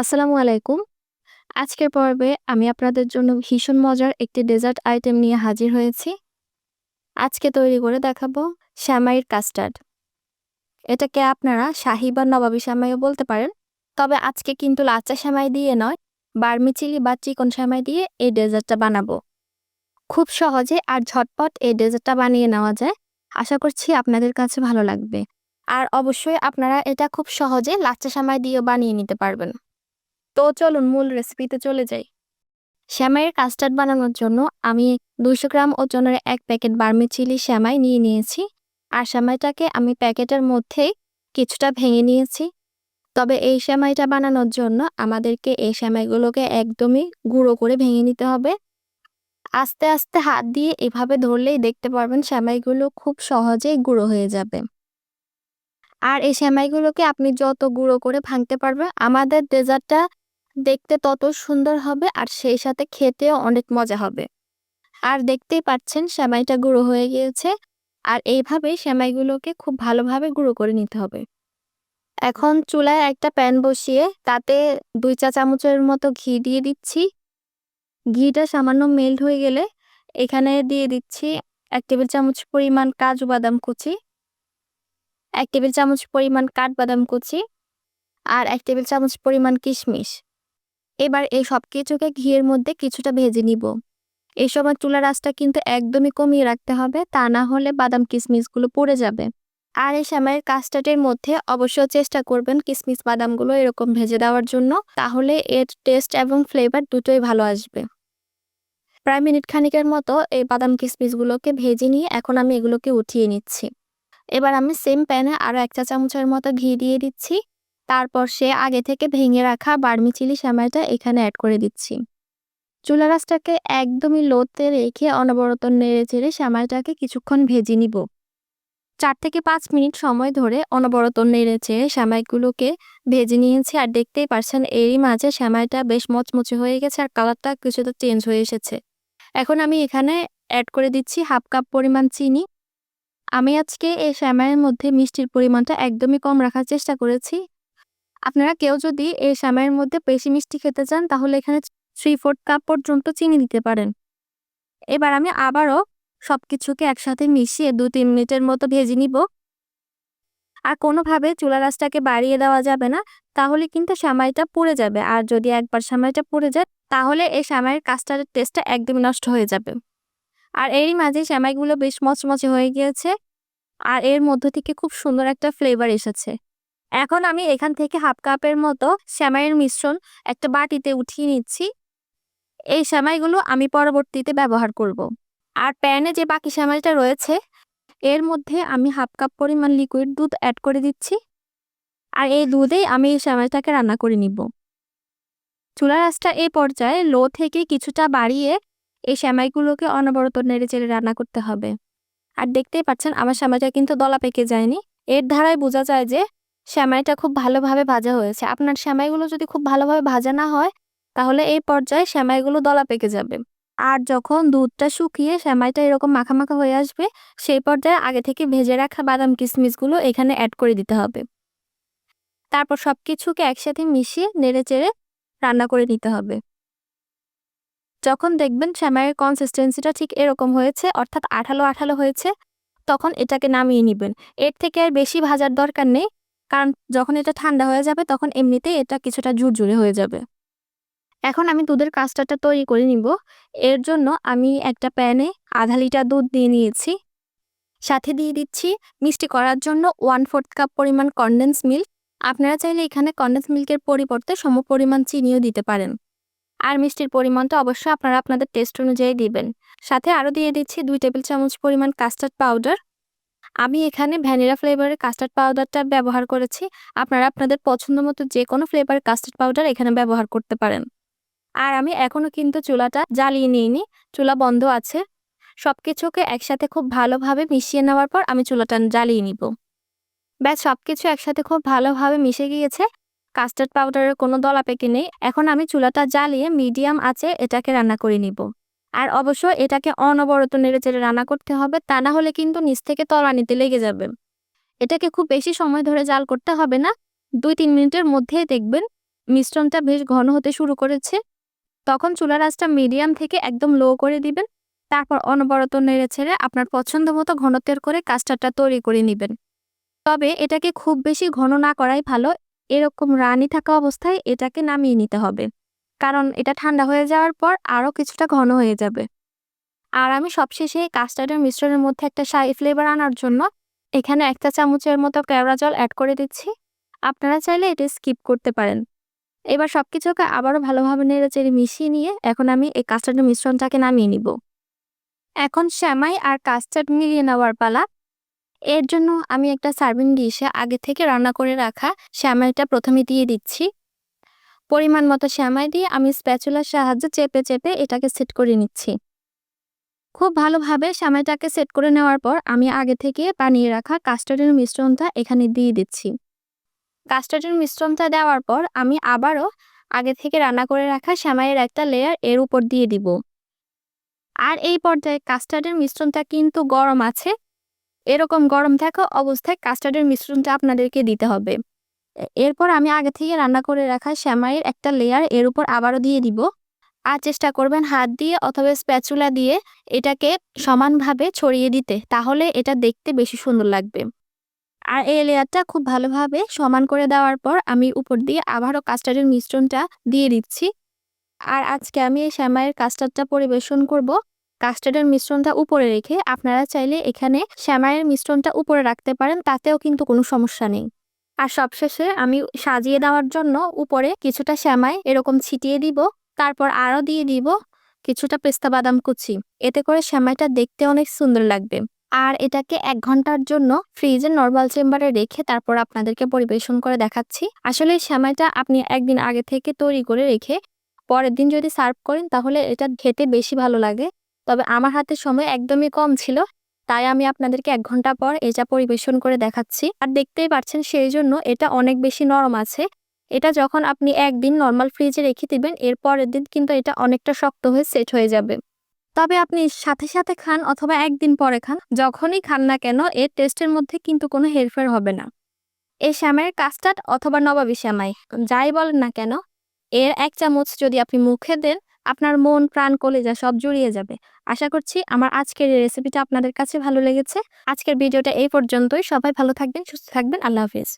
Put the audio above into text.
আসসালামু আলাইকুম। আজকের পর্বে আমি আপনাদের জন্য ভীষণ মজার একটি ডেজার্ট আইটেম নিয়ে হাজির হয়েছি। আজকে তৈরি করে দেখাবো শ্যামাইয়ের কাস্টার্ড। এটাকে আপনারা শাহি বা নবাবী শ্যামাইও বলতে পারেন। তবে আজকে কিন্তু লাচ্চা শ্যামাই দিয়ে নয়, বার্মি চিলি বা চিকন শ্যামাই দিয়ে এই ডেজার্টটা বানাবো। খুব সহজে আর ঝটপট এই ডেজার্টটা বানিয়ে নেওয়া যায়। আশা করছি আপনাদের কাছে ভালো লাগবে। আর অবশ্যই আপনারা এটা খুব সহজে লাচ্চা শ্যামাই দিয়েও বানিয়ে নিতে পারবেন। তো চলুন মূল রেসিপিতে চলে যাই। শ্যামাইয়ের কাস্টার্ড বানানোর জন্য আমি দুশো গ্রাম ওজনের এক প্যাকেট বার্মি চিলি শ্যামাই নিয়ে নিয়েছি। আর শ্যামাইটাকে আমি প্যাকেটের মধ্যেই কিছুটা ভেঙে নিয়েছি। তবে এই শ্যামাইটা বানানোর জন্য আমাদেরকে এই শ্যামাইগুলোকে একদমই গুঁড়ো করে ভেঙে নিতে হবে। আস্তে আস্তে হাত দিয়ে এভাবে ধরলেই দেখতে পারবেন শ্যামাইগুলো খুব সহজেই গুঁড়ো হয়ে যাবে। আর এই শ্যামাইগুলোকে আপনি যত গুঁড়ো করে ভাঙতে পারবেন, আমাদের ডেজার্টটা দেখতে তত সুন্দর হবে আর সেই সাথে খেতেও অনেক মজা হবে। আর দেখতেই পাচ্ছেন সেমাইটা গুঁড়ো হয়ে গিয়েছে আর এইভাবেই সেমাইগুলোকে খুব ভালোভাবে গুঁড়ো করে নিতে হবে। এখন চুলায় একটা প্যান বসিয়ে তাতে দুই চা চামচের মতো ঘি দিয়ে দিচ্ছি। ঘিটা সামান্য মেল্ট হয়ে গেলে এখানে দিয়ে দিচ্ছি এক টেবিল চামচ পরিমাণ কাজু বাদাম কুচি, এক টেবিল চামচ পরিমাণ কাঠবাদাম কুচি আর এক টেবিল চামচ পরিমাণ কিশমিশ। এবার এই সব কিছুকে ঘিয়ের মধ্যে কিছুটা ভেজে নিব। এই সময় চুলার আঁচটা কিন্তু একদমই কমিয়ে রাখতে হবে, তা না হলে বাদাম কিশমিশগুলো পড়ে যাবে। আর এই সময়ের কাস্টার্ডের মধ্যে অবশ্য চেষ্টা করবেন কিশমিশ বাদামগুলো এরকম ভেজে দেওয়ার জন্য, তাহলে এর টেস্ট এবং ফ্লেভার দুটোই ভালো আসবে। প্রায় মিনিট খানিকের মতো এই বাদাম কিশমিশগুলোকে ভেজে নিয়ে এখন আমি এগুলোকে উঠিয়ে নিচ্ছি। এবার আমি সেম প্যানে আরও এক চা চামচের মতো ঘি দিয়ে দিচ্ছি। তারপর সে আগে থেকে ভেঙে রাখা বার্মি চিলি শ্যামাইটা এখানে অ্যাড করে দিচ্ছি। চুলা রাসটাকে একদমই লোতে রেখে অনবরত নেড়ে চেড়ে শ্যামাইটাকে কিছুক্ষণ ভেজে নিব। চার থেকে পাঁচ মিনিট সময় ধরে অনবরত নেড়ে চেড়ে শ্যামাইগুলোকে ভেজে নিয়েছি আর দেখতেই পারছেন এরই মাঝে শ্যামাইটা বেশ মচমচে হয়ে গেছে আর কালারটা কিছুটা চেঞ্জ হয়ে এসেছে। এখন আমি এখানে অ্যাড করে দিচ্ছি হাফ কাপ পরিমাণ চিনি। আমি আজকে এই শ্যামাইয়ের মধ্যে মিষ্টির পরিমাণটা একদমই কম রাখার চেষ্টা করেছি। আপনারা কেউ যদি এই শ্যামাইয়ের মধ্যে বেশি মিষ্টি খেতে চান, তাহলে এখানে থ্রি ফোর্থ কাপ পর্যন্ত চিনি দিতে পারেন। এবার আমি আবারও সব কিছুকে একসাথে মিশিয়ে দু তিন মিনিটের মতো ভেজে নিব। আর কোনোভাবে চুলা রাসটাকে বাড়িয়ে দেওয়া যাবে না, তাহলে কিন্তু সামাইটা পুড়ে যাবে। আর যদি একবার সামাইটা পুড়ে যায়, তাহলে এই সামাইয়ের কাস্টার্ডের টেস্টটা একদমই নষ্ট হয়ে যাবে। আর এরই মাঝে শ্যামাইগুলো বেশ মচমচে হয়ে গিয়েছে। আর এর মধ্য থেকে খুব সুন্দর একটা ফ্লেভার এসেছে। এখন আমি এখান থেকে হাফ কাপের মতো শ্যামাইয়ের মিশ্রণ একটা বাটিতে উঠিয়ে নিচ্ছি। এই শ্যামাইগুলো আমি পরবর্তীতে ব্যবহার করব। আর প্যানে যে বাকি শ্যামাইটা রয়েছে, এর মধ্যে আমি হাফ কাপ পরিমাণ লিকুইড দুধ অ্যাড করে দিচ্ছি। আর এই দুধেই আমি এই শ্যামাইটাকে রান্না করে নিব। চুলার আঁচটা এই পর্যায়ে লো থেকে কিছুটা বাড়িয়ে এই শ্যামাইগুলোকে অনবরত নেড়ে চেড়ে রান্না করতে হবে। আর দেখতেই পাচ্ছেন, আমার শ্যামাইটা কিন্তু দলা পেকে যায়নি। এর ধারায় বোঝা যায় যে শ্যামাইটা খুব ভালোভাবে ভাজা হয়েছে। আপনার শ্যামাইগুলো যদি খুব ভালোভাবে ভাজা না হয়, তাহলে এই পর্যায়ে শ্যামাইগুলো দলা পেকে যাবে। আর যখন দুধটা শুকিয়ে শ্যামাইটা এরকম মাখা মাখা হয়ে আসবে, সেই পর্যায়ে আগে থেকে ভেজে রাখা বাদাম কিশমিশগুলো এখানে অ্যাড করে দিতে হবে। তারপর সব কিছুকে একসাথে মিশিয়ে নেড়ে চেড়ে রান্না করে নিতে হবে। যখন দেখবেন শ্যামাইয়ের কনসিস্টেন্সিটা ঠিক এরকম হয়েছে, অর্থাৎ আঠালো আঠালো হয়েছে, তখন এটাকে নামিয়ে নেবেন। এর থেকে আর বেশি ভাজার দরকার নেই। কারণ যখন এটা ঠান্ডা হয়ে যাবে, তখন এমনিতেই এটা কিছুটা ঝুরঝুরে হয়ে যাবে। এখন আমি দুধের কাস্টারটা তৈরি করে নিব। এর জন্য আমি একটা প্যানে আধা লিটার দুধ দিয়ে নিয়েছি। সাথে দিয়ে দিচ্ছি মিষ্টি করার জন্য ওয়ান ফোর্থ কাপ পরিমাণ কন্ডেন্স মিল্ক আপনারা চাইলে এখানে কন্ডেন্স মিল্কের পরিবর্তে সম পরিমাণ চিনিও দিতে পারেন। আর মিষ্টির পরিমাণটা অবশ্যই আপনারা আপনাদের টেস্ট অনুযায়ী দিবেন। সাথে আরও দিয়ে দিচ্ছি দুই টেবিল চামচ পরিমাণ কাস্টার্ড পাউডার আমি এখানে ভ্যানিলা ফ্লেভারের কাস্টার্ড পাউডারটা ব্যবহার করেছি। আপনারা আপনাদের পছন্দ মতো যে কোনো ফ্লেভারের কাস্টার্ড পাউডার এখানে ব্যবহার করতে পারেন। আর আমি এখনও কিন্তু চুলাটা জ্বালিয়ে নিইনি, চুলা বন্ধ আছে। সব কিছুকে একসাথে খুব ভালোভাবে মিশিয়ে নেওয়ার পর আমি চুলাটা জ্বালিয়ে নিব। ব্যাস সব কিছু একসাথে খুব ভালোভাবে মিশে গিয়েছে। কাস্টার্ড পাউডারের কোনো দলা পেকে নেই। এখন আমি চুলাটা জ্বালিয়ে মিডিয়াম আছে এটাকে রান্না করে নিব। আর অবশ্য এটাকে অনবরত নেড়ে চেড়ে রান্না করতে হবে, তা না হলে কিন্তু নিচ থেকে তলানিতে লেগে যাবে। এটাকে খুব বেশি সময় ধরে জাল করতে হবে না। দুই তিন মিনিটের মধ্যেই দেখবেন মিশ্রণটা বেশ ঘন হতে শুরু করেছে। তখন চুলার আঁচটা মিডিয়াম থেকে একদম লো করে দিবেন। তারপর অনবরত নেড়ে ছেড়ে আপনার পছন্দ মতো ঘনত্বের করে কাস্টারটা তৈরি করে নেবেন। তবে এটাকে খুব বেশি ঘন না করাই ভালো। এরকম রানি থাকা অবস্থায় এটাকে নামিয়ে নিতে হবে। কারণ এটা ঠান্ডা হয়ে যাওয়ার পর আরও কিছুটা ঘন হয়ে যাবে। আর আমি সবশেষে কাস্টার্ডের মিশ্রণের মধ্যে একটা শাহি ফ্লেভার আনার জন্য এখানে একটা চামচের মতো কেওড়া জল অ্যাড করে দিচ্ছি। আপনারা চাইলে এটা স্কিপ করতে পারেন। এবার সব কিছুকে আবারও ভালোভাবে নেড়ে চেড়ে মিশিয়ে নিয়ে এখন আমি এই কাস্টার্ডের মিশ্রণটাকে নামিয়ে নিব। এখন শ্যামাই আর কাস্টার্ড মিলিয়ে নেওয়ার পালা। এর জন্য আমি একটা সার্ভিং ডিশে আগে থেকে রান্না করে রাখা শ্যামাইটা প্রথমে দিয়ে দিচ্ছি। পরিমাণ মতো শ্যামাই দিয়ে আমি স্প্যাচুলার সাহায্যে চেপে চেপে এটাকে সেট করে নিচ্ছি। খুব ভালোভাবে শ্যামাইটাকে সেট করে নেওয়ার পর আমি আগে থেকে বানিয়ে রাখা কাস্টার্ডের মিশ্রণটা এখানে দিয়ে দিচ্ছি। কাস্টার্ডের মিশ্রণটা দেওয়ার পর আমি আবারও আগে থেকে রান্না করে রাখা শ্যামাইয়ের একটা লেয়ার এর উপর দিয়ে দিব। আর এই পর্যায়ে কাস্টার্ডের মিশ্রণটা কিন্তু গরম আছে। এরকম গরম থাকা অবস্থায় কাস্টার্ডের মিশ্রণটা আপনাদেরকে দিতে হবে। এরপর আমি আগে থেকে রান্না করে রাখা শ্যামাইয়ের একটা লেয়ার এর উপর আবারও দিয়ে দিব। আর চেষ্টা করবেন হাত দিয়ে অথবা স্প্যাচুলা দিয়ে এটাকে সমানভাবে ছড়িয়ে দিতে, তাহলে এটা দেখতে বেশি সুন্দর লাগবে। আর এই লেয়ারটা খুব ভালোভাবে সমান করে দেওয়ার পর আমি উপর দিয়ে আবারও কাস্টার্ডের মিশ্রণটা দিয়ে দিচ্ছি। আর আজকে আমি এই শ্যামাইয়ের কাস্টার্ডটা পরিবেশন করব। কাস্টার্ডের মিশ্রণটা উপরে রেখে আপনারা চাইলে এখানে শ্যামাইয়ের মিশ্রণটা উপরে রাখতে পারেন, তাতেও কিন্তু কোনো সমস্যা নেই। আর সবশেষে আমি সাজিয়ে দেওয়ার জন্য উপরে কিছুটা শ্যামাই এরকম ছিটিয়ে দিব, তারপর আরও দিয়ে দিব কিছুটা পেস্তা বাদাম কুচি। এতে করে শ্যামাইটা দেখতে অনেক সুন্দর লাগবে। আর এটাকে এক ঘণ্টার জন্য ফ্রিজে নর্মাল চেম্বারে রেখে তারপর আপনাদেরকে পরিবেশন করে দেখাচ্ছি। আসলে শ্যামাইটা আপনি একদিন আগে থেকে তৈরি করে রেখে পরের দিন যদি সার্ভ করেন তাহলে এটা খেতে বেশি ভালো লাগে। তবে আমার হাতে সময় একদমই কম ছিল তাই আমি আপনাদেরকে এক ঘণ্টা পর এটা পরিবেশন করে দেখাচ্ছি। আর দেখতেই পাচ্ছেন সেই জন্য এটা অনেক বেশি নরম আছে। এটা যখন আপনি একদিন নর্মাল ফ্রিজে রেখে দিবেন, এর পরের দিন কিন্তু এটা অনেকটা শক্ত হয়ে সেট হয়ে যাবে। তবে আপনি সাথে সাথে খান অথবা একদিন পরে খান, যখনই খান না কেন, এর টেস্টের মধ্যে কিন্তু কোনো হেরফের হবে না। এই শ্যামাইয়ের কাস্টার্ড অথবা নবাবী শ্যামাই, যাই বলেন না কেন, এর এক চামচ যদি আপনি মুখে দেন আপনার মন, প্রাণ, কলেজা সব জুড়িয়ে যাবে। আশা করছি আমার আজকের এই রেসিপিটা আপনাদের কাছে ভালো লেগেছে। আজকের ভিডিওটা এই পর্যন্তই। সবাই ভালো থাকবেন, সুস্থ থাকবেন। আল্লাহ হাফিজ।